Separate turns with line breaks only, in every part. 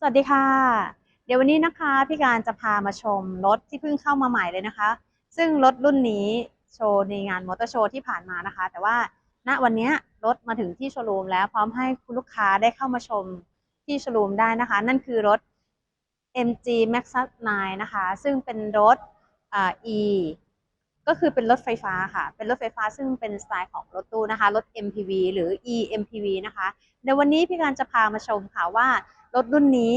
สวัสดีค่ะ เดี๋ยววันนี้นะคะพี่การจะพามาชมรถที่เพิ่งเข้ามาใหม่เลยนะคะ ซึ่งรถรุ่นนี้โชว์ในงานมอเตอร์โชว์ที่ผ่านมานะคะ แต่ว่าณวันนี้รถมาถึงที่โชว์รูมแล้วพร้อมให้คุณลูกค้าได้เข้ามาชมที่โชว์รูมได้นะคะ นั่นคือรถ MG Max 9นะคะ ซึ่งเป็นรถอ่า E ก็คือเป็นรถไฟฟ้าค่ะ เป็นรถไฟฟ้าซึ่งเป็นสไตล์ของรถตู้นะคะ รถ MPV หรือ eMPV นะคะ ในวันนี้พี่การจะพามาชมค่ะว่า รถรุ่นนี้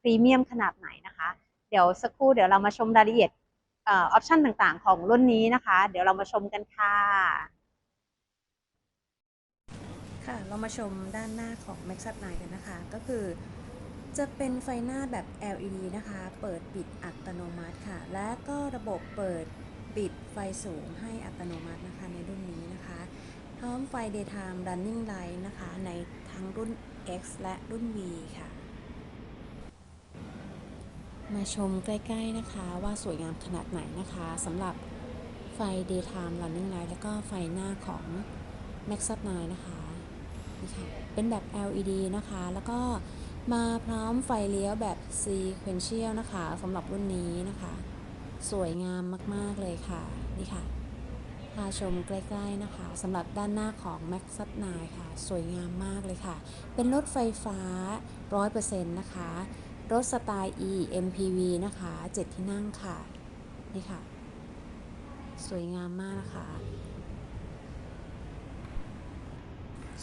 พรีเมียมขนาดไหนนะคะ เดี๋ยวสักครู่เดี๋ยวเรามาชมรายละเอียดออปชันต่างๆ ของรุ่นนี้นะคะ เดี๋ยวเรามาชมกันค่ะ ค่ะ เรามาชมด้านหน้าของ Max 9กันนะคะ ก็คือจะเป็นไฟหน้าแบบ LED นะคะ เปิดปิดอัตโนมัติค่ะ และก็ระบบเปิดปิดไฟสูงให้อัตโนมัตินะคะในรุ่นนี้นะคะ พร้อมไฟ daytime running light นะคะ ในทั้งรุ่น X และรุ่น V ค่ะ มาชมใกล้ ๆ นะคะว่าสวยงามขนาดไหนนะคะสำหรับไฟ daytime running light แล้วก็ไฟหน้าของ Max 9นะคะนี่ค่ะเป็นแบบ LED นะคะ แล้วก็มาพร้อมไฟเลี้ยวแบบ sequential นะคะสำหรับรุ่นนี้นะคะ สวยงามมาก ๆ เลยค่ะ นี่ค่ะพาชมใกล้ๆนะคะสำหรับด้านหน้าของ Max 9ค่ะ สวยงามมากเลยค่ะ เป็นรถไฟฟ้า 100%นะคะ รถสไตล์ E MPV นะคะ 7 ที่นั่งค่ะ นี่ค่ะ สวยงามมากนะคะ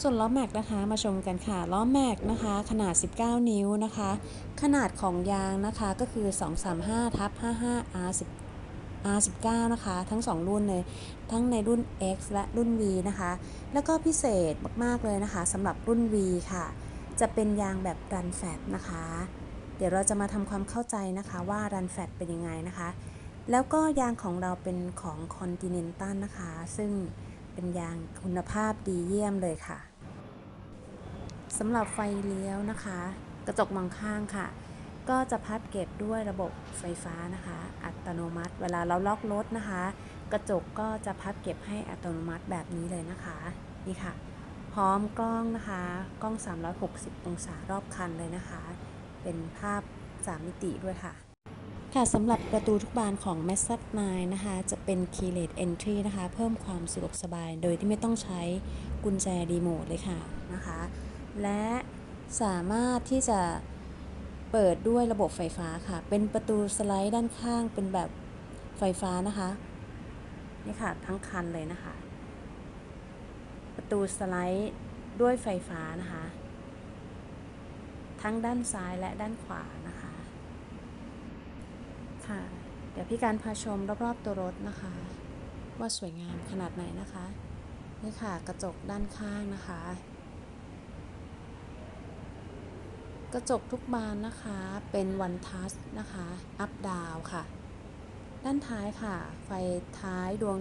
ส่วนล้อแม็กนะคะ มาชมกันค่ะ ล้อแม็กนะคะ ขนาด 19 นิ้วนะคะ ขนาดของยางนะคะ ก็คือ 235ทับ55 R10 R19 นะคะ ทั้ง 2 รุ่นเลย ทั้งในรุ่น X และรุ่น V นะคะ แล้วก็พิเศษมาก ๆ เลยนะคะสำหรับรุ่น V ค่ะ จะเป็นยางแบบรันแฟตนะคะ ดี๋ยวเราจะมาทำความเข้าใจนะคะว่ารันแฟตเป็นยังไงนะคะ แล้วก็ยางของเราเป็นของ Continental นะคะ ซึ่งเป็นยางคุณภาพดีเยี่ยมเลยค่ะสำหรับไฟเลี้ยวนะคะ กระจกมองข้างค่ะ ก็จะพับเก็บด้วยระบบไฟฟ้านะคะ อัตโนมัติ เวลาเราล็อกรถนะคะ กระจกก็จะพับเก็บให้อัตโนมัติแบบนี้เลยนะคะนี่ค่ะ พร้อมกล้องนะคะ กล้อง 360 องศารอบคันเลยนะคะ เป็นภาพ 3 มิติด้วยค่ะ ค่ะสำหรับประตูทุกบานของ m a x 9นะคะ จะเป็น Keyless Entry นะคะ เพิ่มความสะดวกสบาย โดยที่ไม่ต้องใช้กุญแจรีโมทเลยค่ะนะคะ และสามารถที่จะเปิดด้วยระบบไฟฟ้าค่ะ เป็นประตูสไลด์ด้านข้างเป็นแบบไฟฟ้านะคะ นี่ค่ะ ทั้งคันเลยนะคะ ประตูสไลด์ด้วยไฟฟ้านะคะ ทั้งด้านซ้ายและด้านขวานะคะค่ะ เดี๋ยวพี่การพาชมรอบๆตัวรถนะคะ ว่าสวยงามขนาดไหนนะคะนี่ค่ะกระจกด้านข้างนะคะ กระจกทุกบานนะคะเป็นวันทัชนะคะอัพดาวค่ะ ด้านท้ายค่ะ ไฟท้ายดวง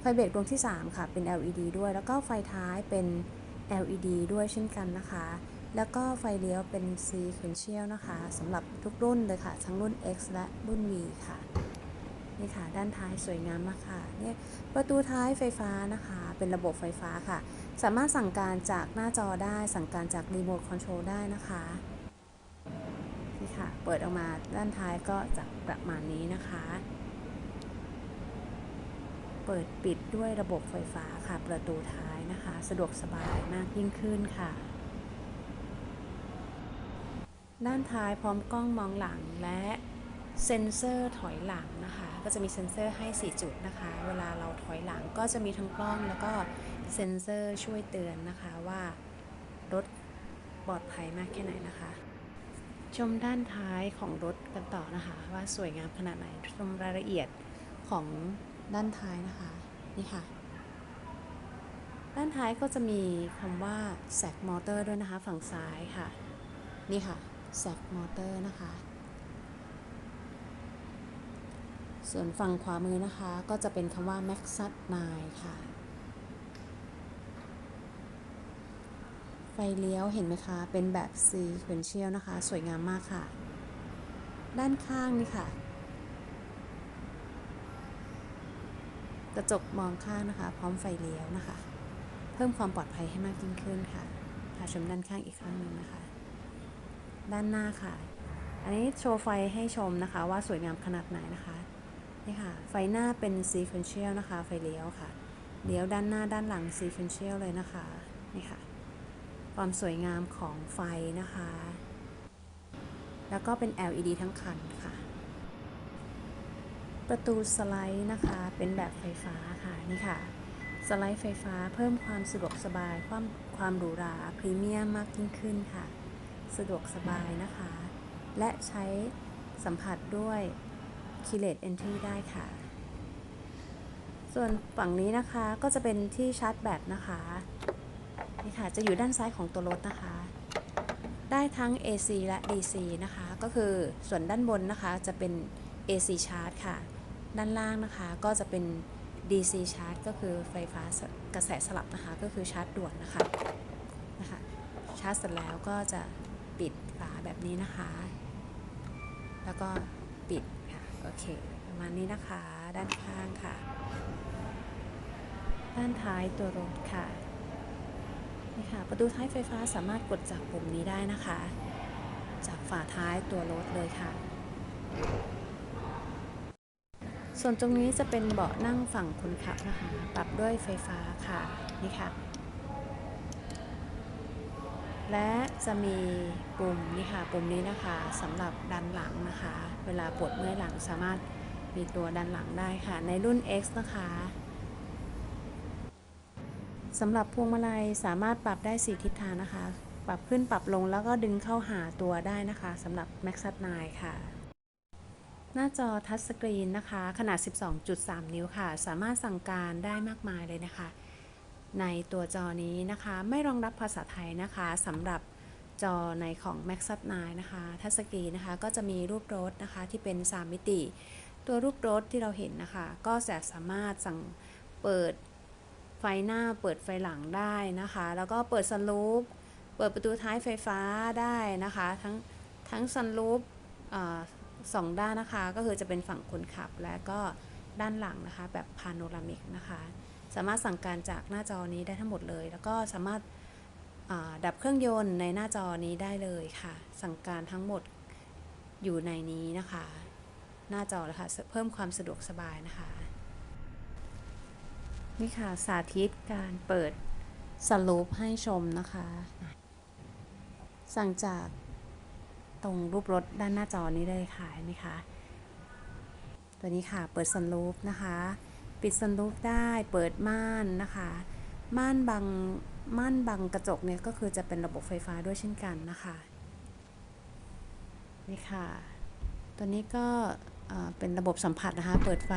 ไฟเบรกดวงที่ 3 ค่ะเป็น LED ด้วย แล้วก็ไฟท้ายเป็น LED ด้วยเช่นกันนะคะ แล้วก็ไฟเลี้ยวเป็น sequential นะคะสำหรับทุกรุ่นเลยค่ะ ทั้งรุ่น X และรุ่น V ค่ะ นี่ค่ะ ด้านท้ายสวยงามมากค่ะเนี่ยประตูท้ายไฟฟ้านะคะ เป็นระบบไฟฟ้าค่ะ สามารถสั่งการจากหน้าจอได้ สั่งการจากรีโมทคอนโทรลได้นะคะนี่ค่ะ เปิดออกมาด้านท้ายก็จะประมาณนี้นะคะ เปิดปิดด้วยระบบไฟฟ้าค่ะ ประตูท้ายนะคะ สะดวกสบายมากยิ่งขึ้นค่ะ ด้านท้ายพร้อมกล้องมองหลังและเซ็นเซอร์ถอยหลังนะคะ ก็จะมีเซ็นเซอร์ให้ 4 จุดนะคะ เวลาเราถอยหลังก็จะมีทั้งกล้องแล้วก็เซ็นเซอร์ช่วยเตือนนะคะว่ารถปลอดภัยมากแค่ไหนนะคะ ชมด้านท้ายของรถกันต่อนะคะ ว่าสวยงามขนาดไหนชมรายละเอียดของด้านท้ายนะคะนี่ค่ะ ด้านท้ายก็จะมีคำว่าแซกมอเตอร์ด้วยนะคะ ฝั่งซ้ายค่ะ นี่ค่ะ แซกมอเตอร์นะคะ ส่วนฝั่งขวามือนะคะก็จะเป็นคำว่า Max 9ค่ะ ไฟเลี้ยวเห็นไหมคะ เป็นแบบ sequential นะคะ สวยงามมากค่ะ ด้านข้างนี่ค่ะ กระจกมองข้างนะคะ พร้อมไฟเลี้ยวนะคะ เพิ่มความปลอดภัยให้มากยิ่งขึ้นค่ะพาชมด้านข้างอีกครั้งหนึ่งนะคะ ด้านหน้าค่ะ อันนี้โชว์ไฟให้ชมนะคะ ว่าสวยงามขนาดไหนนะคะนี่ค่ะ ไฟหน้าเป็น sequential นะคะ ไฟเลี้ยวค่ะ เลี้ยวด้านหน้าด้านหลัง sequential เลยนะคะนี่ค่ะ ความสวยงามของไฟนะคะ แล้วก็เป็น LED ทั้งคันค่ะ ประตูสไลด์นะคะ เป็นแบบไฟฟ้าค่ะนี่ค่ะสไลด์ไฟฟ้าเพิ่มความสะดวกสบาย ความความหรูหราพรีเมียมมากยิ่งขึ้นค่ะ สะดวกสบายนะคะ และใช้สัมผัสด้วย Keyless Entry ได้ค่ะ ส่วนฝั่งนี้นะคะก็จะเป็นที่ชาร์จแบตนะคะนี่ค่ะจะอยู่ด้านซ้ายของตัวรถนะคะ ได้ทั้ง AC และ DC นะคะ ก็คือส่วนด้านบนนะคะจะเป็น AC ชาร์จค่ะ ด้านล่างนะคะก็จะเป็น DC ชาร์จก็คือไฟฟ้ากระแสสลับนะคะ ก็คือชาร์จด่วนนะคะนะคะ ชาร์จเสร็จแล้วก็จะ แบบนี้นะคะ แล้วก็ปิดค่ะ โอเค ประมาณนี้นะคะ ด้านข้างค่ะ ด้านท้ายตัวรถค่ะนี่ค่ะ ประตูท้ายไฟฟ้าสามารถกดจากปุ่มนี้ได้นะคะ จากฝาท้ายตัวรถเลยค่ะ ส่วนตรงนี้จะเป็นเบาะนั่งฝั่งคนขับนะคะ ปรับด้วยไฟฟ้าค่ะ นี่ค่ะ และจะมีปุ่มนี่ค่ะปุ่มนี้นะคะสำหรับดันหลังนะคะ เวลาปวดเมื่อยหลังสามารถมีตัวดันหลังได้ค่ะ ในรุ่น X นะคะสำหรับพวงมาลัยสามารถปรับได้ 4 ทิศทางนะคะ ปรับขึ้นปรับลงแล้วก็ดึงเข้าหาตัวได้นะคะสำหรับ Max 9ค่ะ หน้าจอทัชสกรีนนะคะ ขนาด 12.3 นิ้วค่ะ สามารถสั่งการได้มากมายเลยนะคะ ในตัวจอนี้นะคะไม่รองรับภาษาไทยนะคะสำหรับจอในของ Max 9นะคะทัชสกรีนะคะก็จะมีรูปรถนะคะที่เป็น 3 มิติ ตัวรูปรถที่เราเห็นนะคะ ก็จะสามารถสั่งเปิดไฟหน้าเปิดไฟหลังได้นะคะ แล้วก็เปิดซันรูฟเปิดประตูท้ายไฟฟ้าได้นะคะ ทั้งทั้งซันรูฟสองด้านนะคะ ก็คือจะเป็นฝั่งคนขับและก็ด้านหลังนะคะ แบบพาโนรามิกนะคะ สามารถสั่งการจากหน้าจอนี้ได้ทั้งหมดเลย แล้วก็สามารถดับเครื่องยนต์ในหน้าจอนี้ได้เลยค่ะ สั่งการทั้งหมดอยู่ในนี้นะคะ หน้าจอเลยค่ะเพิ่มความสะดวกสบายนะคะ นี่ค่ะสาธิตการเปิดสลูปให้ชมนะคะ สั่งจากตรงรูปรถด้านหน้าจอนี้เลยค่ะเห็นไหมคะ ตัวนี้ค่ะเปิดซันรูฟนะคะ ปิดซันรูฟได้เปิดม่านนะคะ ม่านบังม่านบังกระจกเนี่ยก็คือจะเป็นระบบไฟฟ้าด้วยเช่นกันนะคะ นี่ค่ะ ตัวนี้ก็เอ่อเป็นระบบสัมผัสนะคะ เปิดไฟ